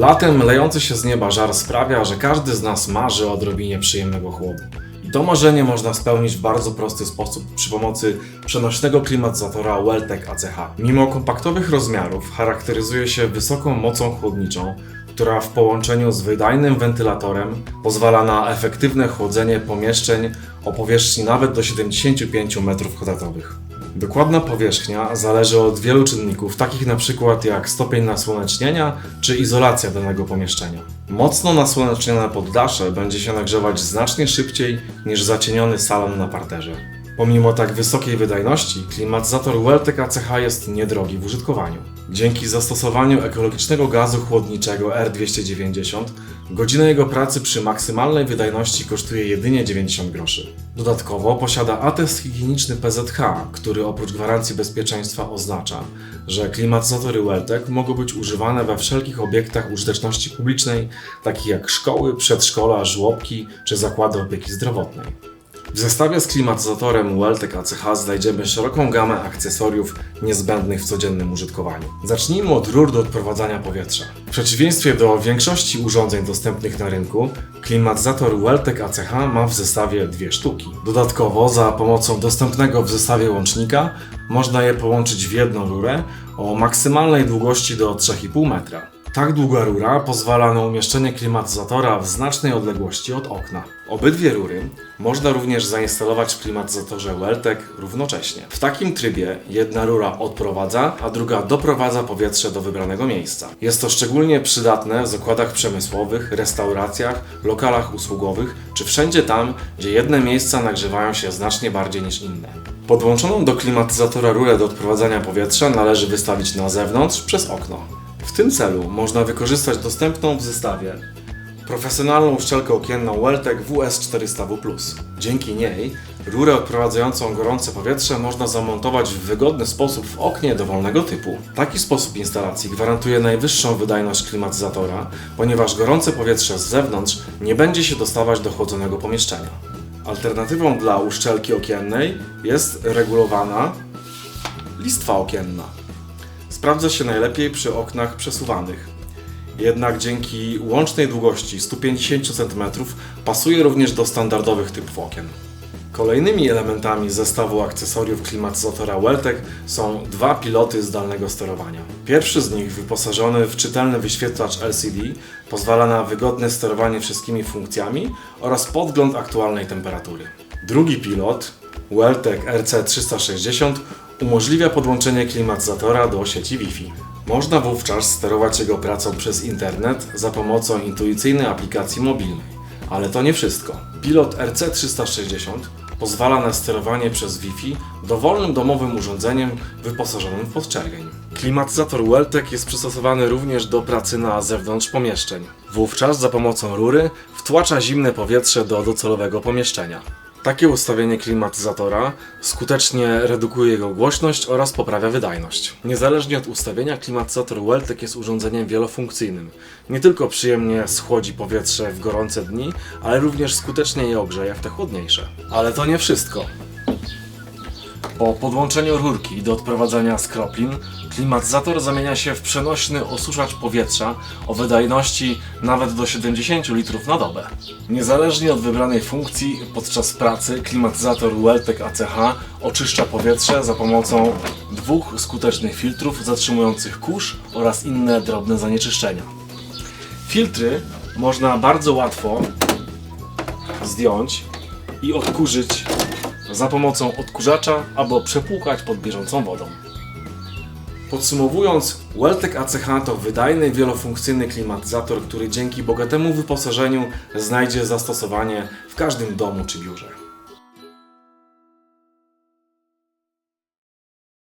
Latem lejący się z nieba żar sprawia, że każdy z nas marzy o odrobinie przyjemnego chłodu. I to marzenie można spełnić w bardzo prosty sposób przy pomocy przenośnego klimatyzatora Weltec ACH. Mimo kompaktowych rozmiarów charakteryzuje się wysoką mocą chłodniczą, która w połączeniu z wydajnym wentylatorem pozwala na efektywne chłodzenie pomieszczeń o powierzchni nawet do 75 m2. Dokładna powierzchnia zależy od wielu czynników, takich na przykład jak stopień nasłonecznienia czy izolacja danego pomieszczenia. Mocno nasłonecznione poddasze będzie się nagrzewać znacznie szybciej niż zacieniony salon na parterze. Pomimo tak wysokiej wydajności, klimatyzator Weltec ACH jest niedrogi w użytkowaniu. Dzięki zastosowaniu ekologicznego gazu chłodniczego R290, godzina jego pracy przy maksymalnej wydajności kosztuje jedynie 90 groszy. Dodatkowo posiada atest higieniczny PZH, który oprócz gwarancji bezpieczeństwa oznacza, że klimatyzatory Weltec mogą być używane we wszelkich obiektach użyteczności publicznej, takich jak szkoły, przedszkola, żłobki czy zakłady opieki zdrowotnej. W zestawie z klimatyzatorem Weltec ACH znajdziemy szeroką gamę akcesoriów niezbędnych w codziennym użytkowaniu. Zacznijmy od rur do odprowadzania powietrza. W przeciwieństwie do większości urządzeń dostępnych na rynku, klimatyzator Weltec ACH ma w zestawie dwie sztuki. Dodatkowo za pomocą dostępnego w zestawie łącznika można je połączyć w jedną rurę o maksymalnej długości do 3,5 metra. Tak długa rura pozwala na umieszczenie klimatyzatora w znacznej odległości od okna. Obydwie rury można również zainstalować w klimatyzatorze Weltec równocześnie. W takim trybie jedna rura odprowadza, a druga doprowadza powietrze do wybranego miejsca. Jest to szczególnie przydatne w zakładach przemysłowych, restauracjach, lokalach usługowych czy wszędzie tam, gdzie jedne miejsca nagrzewają się znacznie bardziej niż inne. Podłączoną do klimatyzatora rurę do odprowadzania powietrza należy wystawić na zewnątrz przez okno. W tym celu można wykorzystać dostępną w zestawie profesjonalną uszczelkę okienną Weltec WS400W+. Dzięki niej rurę odprowadzającą gorące powietrze można zamontować w wygodny sposób w oknie dowolnego typu. Taki sposób instalacji gwarantuje najwyższą wydajność klimatyzatora, ponieważ gorące powietrze z zewnątrz nie będzie się dostawać do chłodzonego pomieszczenia. Alternatywą dla uszczelki okiennej jest regulowana listwa okienna. Sprawdza się najlepiej przy oknach przesuwanych. Jednak dzięki łącznej długości 150 cm pasuje również do standardowych typów okien. Kolejnymi elementami zestawu akcesoriów klimatyzatora Weltec są dwa piloty zdalnego sterowania. Pierwszy z nich, wyposażony w czytelny wyświetlacz LCD, pozwala na wygodne sterowanie wszystkimi funkcjami oraz podgląd aktualnej temperatury. Drugi pilot, Weltec RC360, umożliwia podłączenie klimatyzatora do sieci Wi-Fi. Można wówczas sterować jego pracą przez internet za pomocą intuicyjnej aplikacji mobilnej. Ale to nie wszystko. Pilot RC360 pozwala na sterowanie przez Wi-Fi dowolnym domowym urządzeniem wyposażonym w podczerwień. Klimatyzator Weltec jest przystosowany również do pracy na zewnątrz pomieszczeń. Wówczas za pomocą rury wtłacza zimne powietrze do docelowego pomieszczenia. Takie ustawienie klimatyzatora skutecznie redukuje jego głośność oraz poprawia wydajność. Niezależnie od ustawienia, klimatyzator Weltec jest urządzeniem wielofunkcyjnym. Nie tylko przyjemnie schłodzi powietrze w gorące dni, ale również skutecznie je ogrzeje w te chłodniejsze. Ale to nie wszystko. Po podłączeniu rurki do odprowadzania skroplin, klimatyzator zamienia się w przenośny osuszacz powietrza o wydajności nawet do 70 litrów na dobę. Niezależnie od wybranej funkcji, podczas pracy klimatyzator Weltec ACH oczyszcza powietrze za pomocą dwóch skutecznych filtrów zatrzymujących kurz oraz inne drobne zanieczyszczenia. Filtry można bardzo łatwo zdjąć i odkurzyć za pomocą odkurzacza albo przepłukać pod bieżącą wodą. Podsumowując, Weltec ACH to wydajny, wielofunkcyjny klimatyzator, który dzięki bogatemu wyposażeniu znajdzie zastosowanie w każdym domu czy biurze.